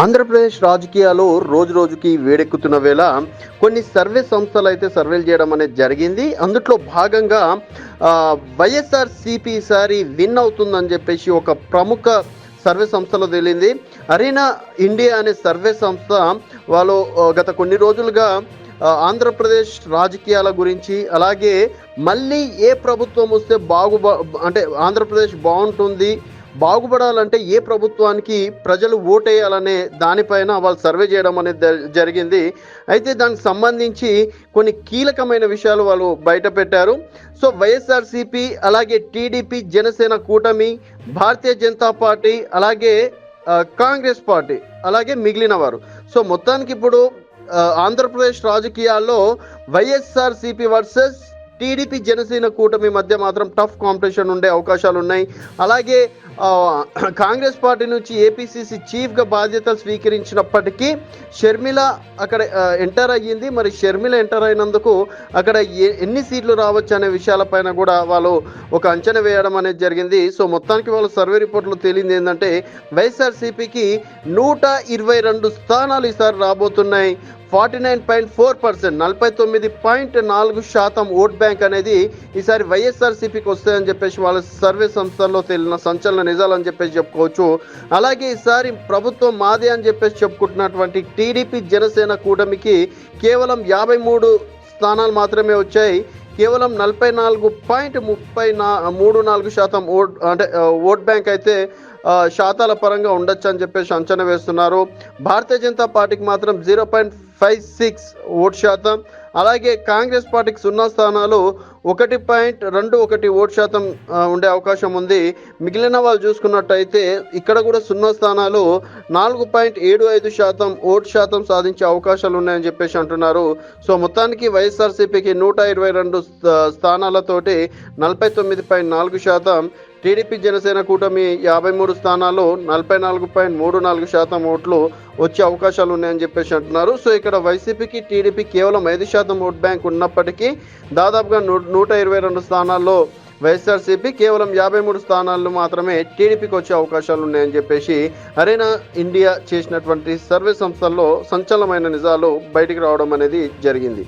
ఆంధ్రప్రదేశ్ రాజకీయాలు రోజు రోజుకి వేడెక్కుతున్న వేళ కొన్ని సర్వే సంస్థలు అయితే సర్వేలు చేయడం అనేది జరిగింది. అందుట్లో భాగంగా వైఎస్ఆర్ సిపి ఈసారి విన్ అవుతుందని చెప్పేసి ఒక ప్రముఖ సర్వే సంస్థలో తేలింది. అరీనా ఇండియా అనే సర్వే సంస్థ వాళ్ళు గత కొన్ని రోజులుగా ఆంధ్రప్రదేశ్ రాజకీయాల గురించి అలాగే మళ్ళీ ఏ ప్రభుత్వం వస్తే బాగు అంటే ఆంధ్రప్రదేశ్ బాగుంటుంది బాగుపడాలంటే ఏ ప్రభుత్వానికి ప్రజలు ఓటేయాలనే దానిపైన వాళ్ళు సర్వే చేయడం అనేది జ- జరిగింది. అయితే దానికి సంబంధించి కొన్ని కీలకమైన విషయాలు వాళ్ళు బయట పెట్టారు. సో వైఎస్ఆర్సీపీ అలాగే టీడీపీ జనసేన కూటమి భారతీయ జనతా పార్టీ అలాగే కాంగ్రెస్ పార్టీ అలాగే మిగిలిన వారు. సో మొత్తానికి ఇప్పుడు ఆంధ్రప్రదేశ్ రాజకీయాల్లో వైఎస్ఆర్సీపీ వర్సెస్ టీడీపీ జనసేన కూటమి మధ్య మాత్రం టఫ్ కాంపిటీషన్ ఉండే అవకాశాలు ఉన్నాయి అలాగే కాంగ్రెస్ పార్టీ నుంచి ఏపీసీసీ చీఫ్గా బాధ్యతలు స్వీకరించినప్పటికీ షర్మిల అక్కడ ఎంటర్ అయ్యింది. మరి షర్మిల ఎంటర్ అయినందుకు అక్కడ ఎన్ని సీట్లు రావచ్చు అనే విషయాలపైన కూడా వాళ్ళు ఒక అంచనా వేయడం అనేది జరిగింది. సో మొత్తానికి వాళ్ళ సర్వే రిపోర్ట్లో తేలింది ఏంటంటే వైఎస్ఆర్సీపీకి నూట ఇరవై రెండు స్థానాలు ఈసారి రాబోతున్నాయి. Forty nine point four percent నలభై తొమ్మిది పాయింట్ నాలుగు శాతం ఓట్ బ్యాంక్ అనేది ఈసారి వైఎస్ఆర్సీపీకి వస్తాయని చెప్పేసి వాళ్ళ సర్వే సంస్థల్లో తేలిన సంచలన నిజాలని చెప్పేసి చెప్పుకోవచ్చు. అలాగే ఈసారి ప్రభుత్వం మాదే అని చెప్పేసి చెప్పుకుంటున్నటువంటి టీడీపీ జనసేన కూటమికి కేవలం యాభై మూడు స్థానాలు మాత్రమే వచ్చాయి. కేవలం నలభై నాలుగు పాయింట్ ముప్పై నా మూడు నాలుగు శాతం ఓట్ అంటే ఓట్ బ్యాంక్ అయితే శాతాల పరంగా ఉండొచ్చు అని చెప్పేసి అంచనా వేస్తున్నారు. భారతీయ జనతా పార్టీకి మాత్రం zero point five six vote శాతం అలాగే కాంగ్రెస్ పార్టీకి సున్నా స్థానాలు ఒకటి పాయింట్ రెండు ఒకటి ఓటు శాతం ఉండే అవకాశం ఉంది. మిగిలిన వాళ్ళు చూసుకున్నట్టయితే ఇక్కడ కూడా సున్నా స్థానాలు నాలుగు పాయింట్ ఏడు ఐదు శాతం ఓట్ శాతం సాధించే అవకాశాలు ఉన్నాయని చెప్పేసి అంటున్నారు. సో మొత్తానికి వైఎస్ఆర్సీపీకి నూట ఇరవై రెండు స్థానాలతోటి నలభై తొమ్మిది పాయింట్ నాలుగు శాతం టీడీపీ జనసేన కూటమి యాభై మూడు స్థానాలు నలభై నాలుగు పాయింట్ మూడు నాలుగు శాతం ఓట్లు వచ్చే అవకాశాలు ఉన్నాయని చెప్పేసి అంటున్నారు. సో ఇక్కడ వైసీపీకి టీడీపీ కేవలం ఐదు శాతం ఓట్ బ్యాంక్ ఉన్నప్పటికీ దాదాపుగా నూ నూట ఇరవై రెండు స్థానాల్లో వైఎస్ఆర్సీపీ కేవలం యాభై మూడు స్థానాల్లో మాత్రమే టీడీపీకి వచ్చే అవకాశాలు ఉన్నాయని చెప్పేసి అరేనా ఇండియా చేసినటువంటి సర్వే సంస్థల్లో సంచలనమైన నిజాలు బయటికి రావడం అనేది జరిగింది.